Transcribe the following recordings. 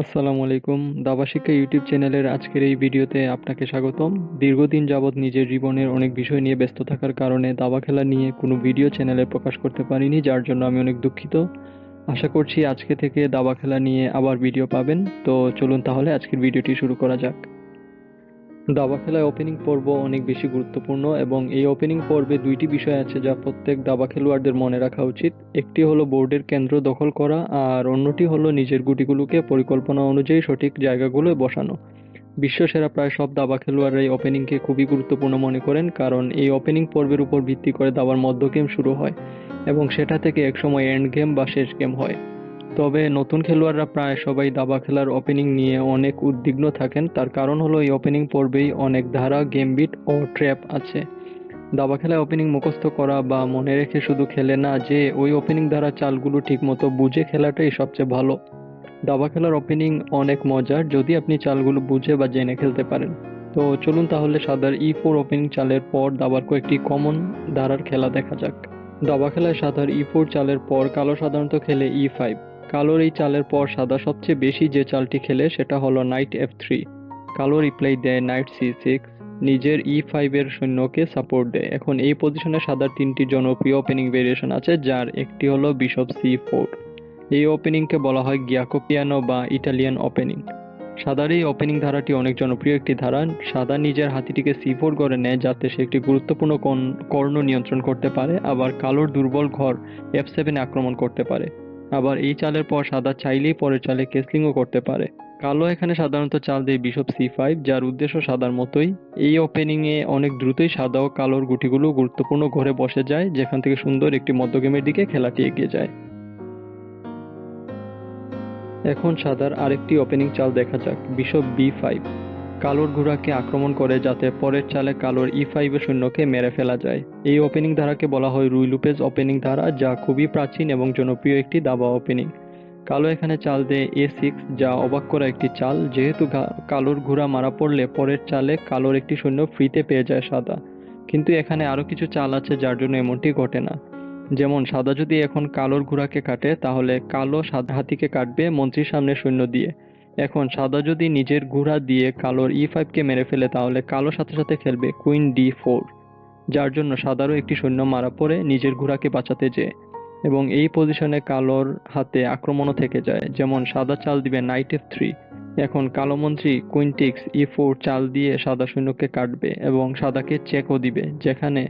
আসসালামু আলাইকুম। দাবা শিক্ষা ইউটিউব চ্যানেলের আজকের এই ভিডিওতে আপনাকে স্বাগতম। দীর্ঘদিন যাবৎ নিজের জীবনের অনেক বিষয় নিয়ে ব্যস্ত থাকার কারণে দাবা খেলা নিয়ে কোনো ভিডিও চ্যানেলে প্রকাশ করতে পারিনি, যার জন্য আমি অনেক দুঃখিত। আশা করছি আজকে থেকে দাবা খেলা নিয়ে আবার ভিডিও পাবেন। তো চলুন তাহলে আজকের ভিডিওটি শুরু করা যাক। দাবা খেলায় ওপেনিং পর্ব অনেক বেশি গুরুত্বপূর্ণ এবং এই ওপেনিং পর্বে দুইটি বিষয় আছে যা প্রত্যেক দাবা খেলোয়াড়দের মনে রাখা উচিত। একটি হলো বোর্ডের কেন্দ্র দখল করা আর অন্যটি হলো নিজের গুটিগুলোকে পরিকল্পনা অনুযায়ী সঠিক জায়গাগুলোয় বসানো। বিশ্বসেরা প্রায় সব দাবা খেলোয়াড়রা এই ওপেনিংকে খুবই গুরুত্বপূর্ণ মনে করেন কারণ এই ওপেনিং পর্বের উপর ভিত্তি করে দাবার মধ্য গেম শুরু হয় এবং সেটা থেকে একসময় এন্ড গেম বা শেষ গেম হয়। তবে নতুন খেলোয়াড়রা প্রায় সবাই দাবা খেলার ওপেনিং নিয়ে অনেক উদ্বিগ্ন থাকেন। তার কারণ হলো এই ওপেনিং পর্বেই অনেক ধারা, গেমবিট ও ট্র্যাপ আছে। দাবা খেলায় ওপেনিং মুখস্থ করা বা মনে রেখে শুধু খেলে না, যে ওই ওপেনিং দ্বারা চালগুলো ঠিকমতো বুঝে খেলাটাই সবচেয়ে ভালো। দাবা খেলার ওপেনিং অনেক মজার, যদি আপনি চালগুলো বুঝে বা জেনে খেলতে পারেন। তো চলুন তাহলে সাদার ই ফোর ওপেনিং চালের পর দাবার কয়েকটি কমন ধারার খেলা দেখা যাক। দাবা খেলায় সাদার ই ফোর চালের পর কালো সাধারণত খেলে ই ফাইভ কালোর এই চালের পর সাদা সবচেয়ে বেশি যে চালটি খেলে সেটা হলো নাইট এফ থ্রি কালো রিপ্লাই দেয় নাইট সি সিক্স নিজের ই ফাইভের সৈন্যকে সাপোর্ট দেয়। এখন এই পজিশনে সাদার তিনটি জনপ্রিয় ওপেনিং ভেরিয়েশন আছে, যার একটি হলো বিশপ সি ফোর এই ওপেনিংকে বলা হয় গিয়াকো পিয়ানো বা ইটালিয়ান ওপেনিং সাদার এই ওপেনিং ধারাটি অনেক জনপ্রিয় একটি ধারা। সাদা নিজের হাতিটিকে সি ফোর করে নেয়, যাতে সে একটি গুরুত্বপূর্ণ কর্ণ নিয়ন্ত্রণ করতে পারে। আবার কালোর দুর্বল ঘর এফ সেভেনে আক্রমণ করতে পারে। আবার এই চালের পর সাদা চাইলেই পরের চালে কেসলিংও করতে পারে। কালো এখানে সাধারণত চাল দেয় বিশপ সি ফাইভ যার উদ্দেশ্য সাদার মতোই। এই ওপেনিংয়ে অনেক দ্রুতই সাদা ও কালোর গুটিগুলো গুরুত্বপূর্ণ ঘরে বসে যায়, যেখান থেকে সুন্দর একটি মধ্যগেমের দিকে খেলাটি এগিয়ে যায়। এখন সাদার আরেকটি ওপেনিং চাল দেখা যাক, বিশপ বি ফাইভ কালোর ঘোড়াকে আক্রমণ করে যাতে পরের চালে কালোর ই ফাইভের সৈন্যকে মেরে ফেলা যায়। এই ওপেনিং ধারাকে বলা হয় রুই লুপেজ ওপেনিং ধারা, যা খুবই প্রাচীন এবং জনপ্রিয় একটি দাবা ওপেনিং কালো এখানে চাল দেয় এ সিক্স যা অবাক করা একটি চাল। যেহেতু কালোর ঘোড়া মারা পড়লে পরের চালে কালোর একটি সৈন্য ফ্রিতে পেয়ে যায় সাদা। কিন্তু এখানে আরও কিছু চাল আছে যার জন্য এমনটি ঘটে না। যেমন, সাদা যদি এখন কালোর ঘোড়াকে কাটে, তাহলে কালো সাদা হাতিকে কাটবে মন্ত্রীর সামনে সৈন্য দিয়ে। এখন সাদা যদি নিজের ঘোড়া দিয়ে কালোর ই ফাইভকে মেরে ফেলে, তাহলে কালো সাথে সাথে খেলবে কুইন ডি ফোর যার জন্য সাদারও একটি সৈন্য মারা পড়ে নিজের ঘোড়াকে বাঁচাতে যেয়ে। এবং এই পজিশনে কালোর হাতে আক্রমণও থেকে যায়, যেমন সাদা চাল দিবে নাইট এফ থ্রি এখন কালো মন্ত্রী কুইন্টিক্স ই ফোর চাল দিয়ে সাদা সৈন্যকে কাটবে এবং সাদাকে চেকও দিবে, যেখানে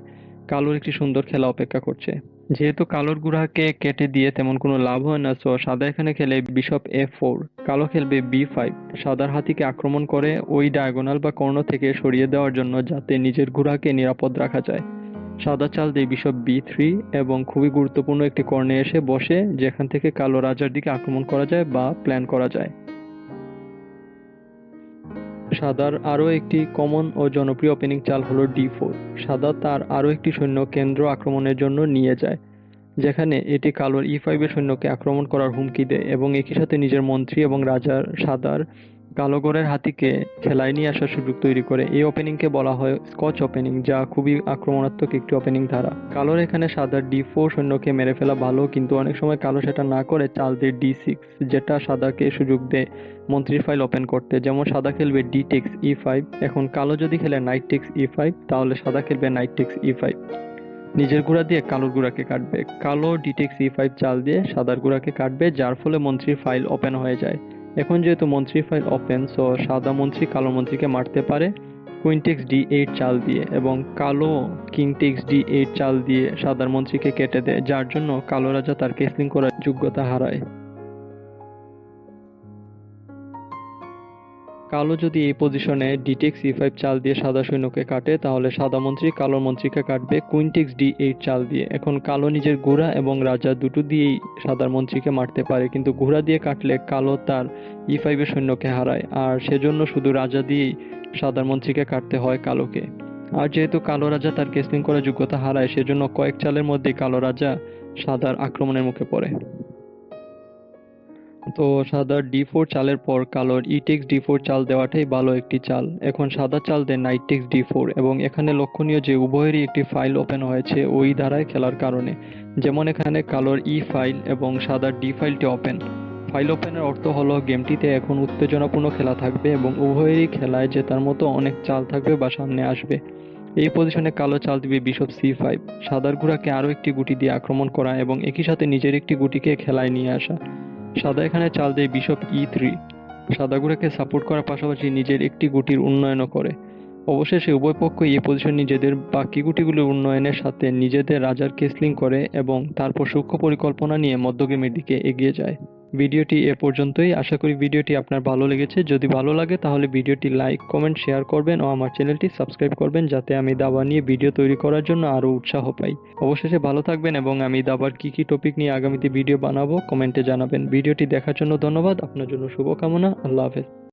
কালোর একটি সুন্দর খেলা অপেক্ষা করছে। যেহেতু কালোর গুড়াকে কেটে দিয়ে তেমন কোনো লাভ হয় না সো সাদা এখানে খেলে বিশপ এ ফোর কালো খেলবে বি ফাইভ সাদার হাতিকে আক্রমণ করে ওই ডায়াগোনাল বা কর্ণ থেকে সরিয়ে দেওয়ার জন্য যাতে নিজের ঘোড়াকে নিরাপদ রাখা যায়। সাদা চাল দিয়ে বিশপ বি থ্রি এবং খুবই গুরুত্বপূর্ণ একটি কর্ণে এসে বসে, যেখান থেকে কালো রাজার দিকে আক্রমণ করা যায় বা প্ল্যান করা যায়। সাদার আরও একটি কমন ও জনপ্রিয় ওপেনিং চাল হল ডি ফোর সাদা তার আরও একটি সৈন্য কেন্দ্র আক্রমণের জন্য নিয়ে যায়, যেখানে এটি কালোর ই ফাইভের সৈন্যকে আক্রমণ করার হুমকি দেয় এবং একই সাথে নিজের মন্ত্রী এবং রাজার সাদার কালোগড়ের হাতিকে খেলায় নিয়ে আসার সুযোগ তৈরি করে। এই ওপেনিংকে বলা হয় স্কচ ওপেনিং যা খুবই আক্রমণাত্মক একটি ওপেনিং ধারা। কালোর এখানে সাদা ডি ফোর সৈন্যকে মেরে ফেলা ভালো, কিন্তু অনেক সময় কালো সেটা না করে চাল দিয়ে ডি সিক্স যেটা সাদাকে সুযোগ দেয় মন্ত্রীর ফাইল ওপেন করতে। যেমন সাদা খেলবে ডি টেক্স ই ফাইভ এখন কালো যদি খেলে নাইট টেক্স ই ফাইভ তাহলে সাদা খেলবে নাইট টেক্স ই ফাইভ নিজের গুড়া দিয়ে কালোর গুড়াকে কাটবে। কালো ডিটেক্স ই ফাইভ চাল দিয়ে সাদার গুড়াকে কাটবে, যার ফলে মন্ত্রীর ফাইল ওপেন হয়ে যায়। এখন যেহেতু মন্ত্রী ফাইল ওপেন সো সাদা মন্ত্রী কালো মন্ত্রীকে মারতে পারে। কুইনটেক্স ডি এইট চাল দিয়ে এবং কালো কিংটেক্স ডি এইট চাল দিয়ে সাদার মন্ত্রীকে কেটে দেয়, যার জন্য কালো রাজা তার কেসলিং করার যোগ্যতা হারায়। কালো যদি এই পজিশনে ডিটেক্স ই ফাইভ চাল দিয়ে সাদা সৈন্যকে কাটে, তাহলে সাদা মন্ত্রী কালো মন্ত্রীকে কাটবে কুইনটেক্স ডি এইট চাল দিয়ে। এখন কালো নিজের ঘোড়া এবং রাজা দুটো দিয়েই সাদার মন্ত্রীকে মারতে পারে, কিন্তু ঘোড়া দিয়ে কাটলে কালো তার ই ফাইভের সৈন্যকে হারায়, আর সেজন্য শুধু রাজা দিয়েই সাদার মন্ত্রীকে কাটতে হয় কালোকে। আর যেহেতু কালো রাজা তার কেসলিং করার যোগ্যতা হারায়, সেজন্য কয়েক চালের মধ্যে কালো রাজা সাদার আক্রমণের মুখে পড়ে। তো সাদা ডি ফোর চালের পর কালোর ইটেক্স ডি ফোর চাল দেওয়াটাই ভালো একটি চাল। এখন সাদা চাল দেয় নাইট টেক্স ডি ফোর এবং এখানে লক্ষণীয় যে উভয়েরই একটি ফাইল ওপেন হয়েছে ওই ধারায় খেলার কারণে। যেমন এখানে কালোর ই ফাইল এবং সাদার ডি ফাইলটি ওপেন ফাইল ওপেনের অর্থ হলো গেমটিতে এখন উত্তেজনাপূর্ণ খেলা থাকবে এবং উভয়েরই খেলায় জেতার মতো অনেক চাল থাকবে বা সামনে আসবে। এই পজিশনে কালো চাল দিবে বিশপ সি ফাইভ সাদার ঘোড়াকে আরও একটি গুটি দিয়ে আক্রমণ করা এবং একই সাথে নিজের একটি গুটিকে খেলায় নিয়ে আসা। সাদা এখানে চাল দেয় বিশপ ই থ্রি। সাদা ঘোড়াকে সাপোর্ট করার পাশাপাশি নিজের একটি গুটির উন্নয়নও করে। অবশেষে উভয় পক্ষই এই পজিশন নিজেদের বাকি গুটিগুলোর উন্নয়নের সাথে নিজেদের রাজার কেসলিং করে এবং তারপর সূক্ষ্ম পরিকল্পনা নিয়ে মধ্যগেমের দিকে এগিয়ে যায়। ভিডিওটি এ পর্যন্তই। আশা করি ভিডিওটি আপনার ভালো লেগেছে। যদি ভালো লাগে তাহলে ভিডিওটি লাইক, কমেন্ট, শেয়ার করবেন ও আমার চ্যানেলটি সাবস্ক্রাইব করবেন যাতে আমি দাবা নিয়ে ভিডিও তৈরি করার জন্য আরও উৎসাহ পাই। অবশেষে ভালো থাকবেন এবং আমি দাবার কী কী টপিক নিয়ে আগামীতে ভিডিও বানাবো কমেন্টে জানাবেন। ভিডিওটি দেখার জন্য ধন্যবাদ। আপনার জন্য শুভকামনা। আল্লাহ হাফেজ।